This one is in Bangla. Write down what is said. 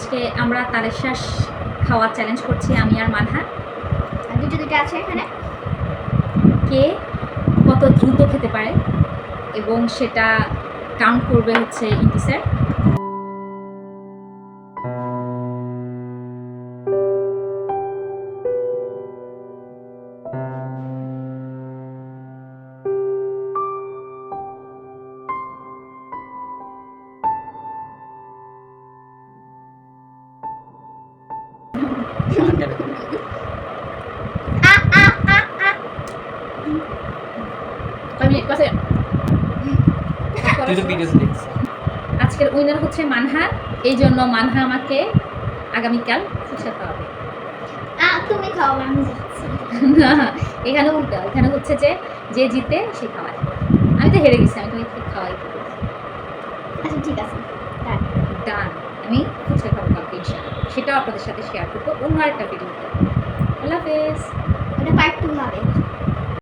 আজকে আমরা তালের শ্বাস খাওয়ার চ্যালেঞ্জ করছি আমি আর মানহা। দুটো দুটো আছে এখানে। কে কত দ্রুত খেতে পারে এবং সেটা কাউন্ট করবে হচ্ছে ইন্ডিসার স্যার আজকের উইনার হচ্ছে মানহা এই জন্য মানহা আমাকে আগামীকাল ফুচকা খাওয়াবে। তুমি খাও না এখানে উল্টা এখানে হচ্ছে যে যে জিতে সে খাওয়ায়। আমি তো হেরে গেছি আমি তোমাকে খাওয়াই। আচ্ছা ঠিক আছে। ডান আমি ফুচকা খাব। সেটাও আপনাদের সাথে শেয়ার করব। অন্য আরেকটা ভিডিওতে আল্লাহ হাফেজ। এটা পার্ট টু হবে।